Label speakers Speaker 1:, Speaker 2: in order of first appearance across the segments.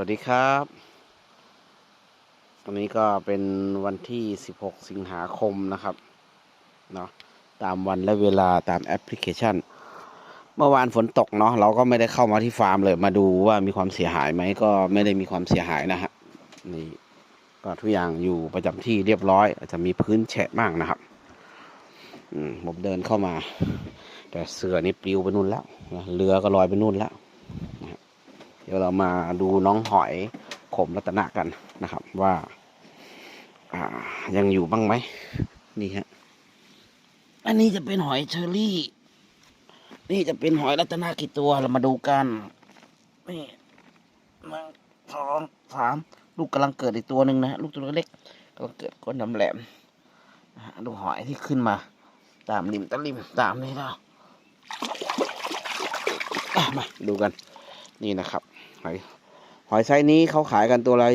Speaker 1: วัสดีครับวันนี้ก็เป็นวันที่ 16 สิงหาคมนะครับ เนาะตามวันและเวลาตามแอปพลิเคชัน เมื่อวานฝนตกเนาะเราก็ไม่ได้เข้ามาที่ฟาร์มเลย มาดูว่ามีความเสียหายไหมก็ไม่ได้มีความเสียหายนะฮะนี่ก็ทุกอย่างอยู่ประจำที่เรียบร้อย อาจจะมีพื้นแฉะบ้างนะครับผมเดินเข้ามา แต่เสือนี่ปลิวไปนู่นแล้วเรือก็ลอยไปนู่นแล้ว เดี๋ยวเรามาดูน้องหอยขมรัตนะกันนะครับ ว่าอ่ายังอยู่บ้างไหมนี่ฮะอันนี้จะเป็นหอยเชอรี่ นี่จะเป็นหอยรัตนะกี่ตัวเรามาดูกันนี่หนึ่งสองสามลูกกำลังเกิดอีกตัวหนึ่งนะลูกตัวเล็กกำลังเกิดก้นน้ำแหลมดูหอยที่ขึ้นมา ตามริมตะลิมตามนี่แล้วอะมาดูกัน นี่นะครับ หอยหอยไซส์นี้เขาขายกันตัวละ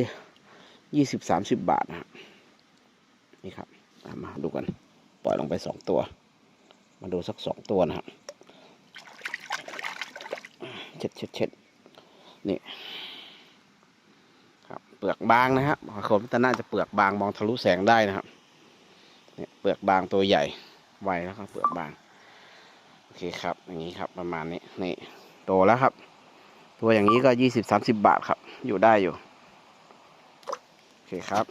Speaker 1: ยี่สิบสามสิบบาทนะนี่ครับมาดูกัน ปล่อยลงไปสองตัว มาดูสักสองตัวนะครับเช็ดเช็ดเช็ดนี่ครับเปลือกบางนะครับหอยขมแต่น่าจะเปลือกบางมองทะลุแสงได้นะครับเนี่ยเปลือกบางตัวใหญ่ไวแล้วครับเปลือกบาง โอเคครับ อย่างนี้ครับประมาณนี้นี่โตแล้วครับ ตัวอย่างนี้ก็ยี่สิบสามสิบบาทครับ อยู่ได้อยู่ โอเคครับ